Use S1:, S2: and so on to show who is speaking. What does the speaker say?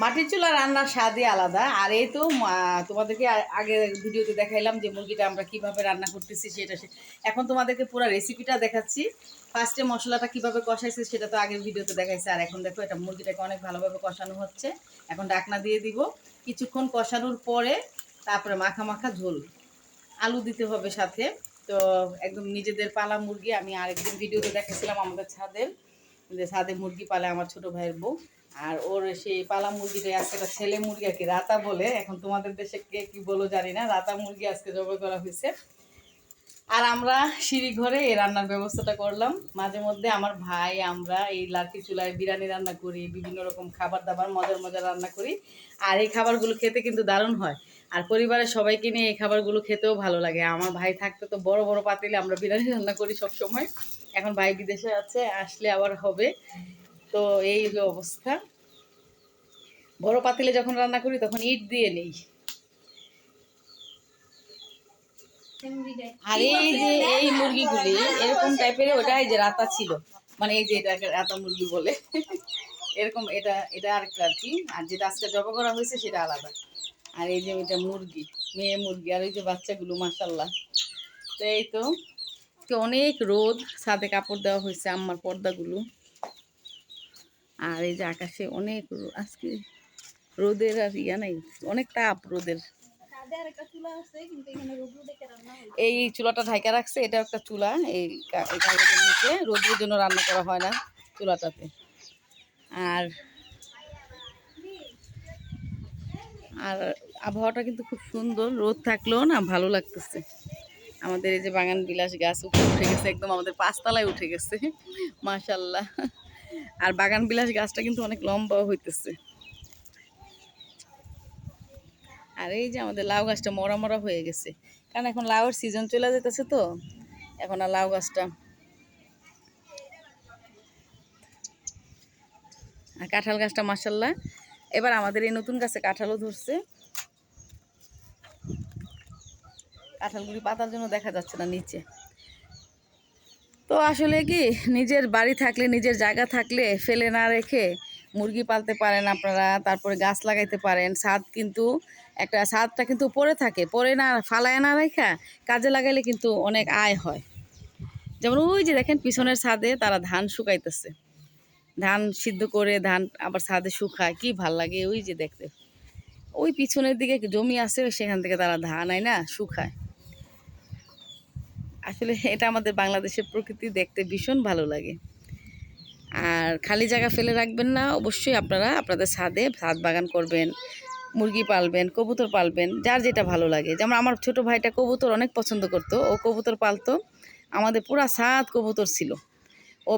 S1: মাটির চুলা রান্নার স্বাদই আলাদা। আর এই তো তোমাদেরকে আগে ভিডিওতে দেখাইলাম যে মুরগিটা আমরা কীভাবে রান্না করতেছি সেটা এখন তোমাদেরকে পুরো রেসিপিটা দেখাচ্ছি। ফার্স্টে মশলাটা কীভাবে কষাইছে সেটা তো আগের ভিডিওতে দেখাইছে। আর এখন দেখো, এটা মুরগিটাকে অনেক ভালোভাবে কষানো হচ্ছে। এখন ডাকনা দিয়ে দিব। কিছুক্ষণ কষানোর পরে তারপরে মাখা মাখা ঝোল। আলু দিতে হবে সাথে। তো একদম নিজেদের পালা মুরগি। আমি আরেকদিন ভিডিওতে দেখেছিলাম আমাদের ছাদের। যে ছাদে মুরগি পালে আমার ছোট ভাইয়ের বউ। আর ওর সেই পালা মুরগিটাই আজকে একটা ছেলে মুরগি আর কি, রাতা বলে। এখন তোমাদের দেশে কে কি বলো জানি না, রাতা মুরগি আজকে জবাই করা হয়েছে। আর আমরা সিঁড়ি ঘরে এই রান্নার ব্যবস্থাটা করলাম। মাঝে মধ্যে আমার ভাই, আমরা এই লাঠি চুলায় বিরিয়ানি রান্না করি, বিভিন্ন রকম খাবার দাবার, মজার মজার রান্না করি। আর এই খাবারগুলো খেতে কিন্তু দারুণ হয়। আর পরিবারের সবাইকে নিয়ে এই খাবারগুলো খেতেও ভালো লাগে। আমার ভাই থাকতে তো বড় বড় পাতিলে আমরা বিরিয়ানি রান্না করি সব সময় এখন ভাই বিদেশে আছে, আসলে আবার হবে। তো এই অবস্থা। বড় পাতিলে যখন রান্না করি, তখন ইট দিয়ে নেই। আর এই যে এই মুরগিগুলি, এরকম টাইপের ওটা যে রাতা ছিল। মানে এই যে এটাকে রাতা মুরগি বলে। এরকম এটা এটা আরেকটা আর কি। আর যেটা আজকে জবা করা হয়েছে সেটা আলাদা। আর এই যে এটা মুরগি, মেয়ে মুরগি আর ওই যে বাচ্চাগুলো মাসাল্লাহ তো এই তো অনেক রোদ, ছাদে কাপড় দেওয়া হয়েছে আম্মার পর্দাগুলো। আর এই যে আকাশে অনেক আজকে রোদের আর ইয়া নাই, অনেক তাপ রোদের। এই চুলাটা ঢাকা রাখছে এটা একটা চুলা, এই রোদের জন্য রান্না করা হয় না চুলাটাতে। আর আর আবহাওয়াটা কিন্তু খুব সুন্দর, রোদ থাকলেও না ভালো লাগতেছে। আমাদের এই যে বাগান বিলাস গাছ উঠে গেছে, একদম আমাদের পাঁচতলায় উঠে গেছে। মাশাল্লাহ আর বাগান বিলাস গাছটা কিন্তু অনেক লম্বা হইতেছে। আর এই যে আমাদের লাউ গাছটা মরা মরা হয়ে গেছে। কারণ এখন লাউয়ের সিজন চলে যেতেছে তো, এখন আর লাউ গাছটা। আর কাঁঠাল গাছটা মাসাল্লাহ এবার আমাদের এই নতুন গাছে কাঁঠালও ধরছে। কাঁঠালগুলি পাতার জন্য দেখা যাচ্ছে না নিচে। তো আসলে কি, নিজের বাড়ি থাকলে, নিজের জায়গা থাকলে ফেলে না রেখে মুরগি পালতে পারেন আপনারা, তারপরে গাছ লাগাইতে পারেন। ছাদ কিন্তু একটা ছাদটা কিন্তু পড়ে থাকে পড়ে না ফালায় না রেখা কাজে লাগাইলে কিন্তু অনেক আয় হয়। যেমন ওই যে দেখেন পিছনের ছাদে তারা ধান শুকাইতেছে। ধান সিদ্ধ করে ধান আবার ছাদে শুকায়, কি ভালো লাগে ওই যে দেখতে। ওই পিছনের দিকে জমি আছে, সেখান থেকে তারা ধান আয় না, শুকায়। আসলে এটা আমাদের বাংলাদেশের প্রকৃতি দেখতে ভীষণ ভালো লাগে। আর খালি জায়গা ফেলে রাখবেন না, অবশ্যই আপনারা আপনাদের ছাদে ছাদ বাগান করবেন, মুরগি পালবেন, কবুতর পালবেন, যার যেটা ভালো লাগে। যেমন আমার ছোট ভাইটা কবুতর অনেক পছন্দ করতো, ও কবুতর পালতো, আমাদের পুরা ছাদ কবুতর ছিল। ও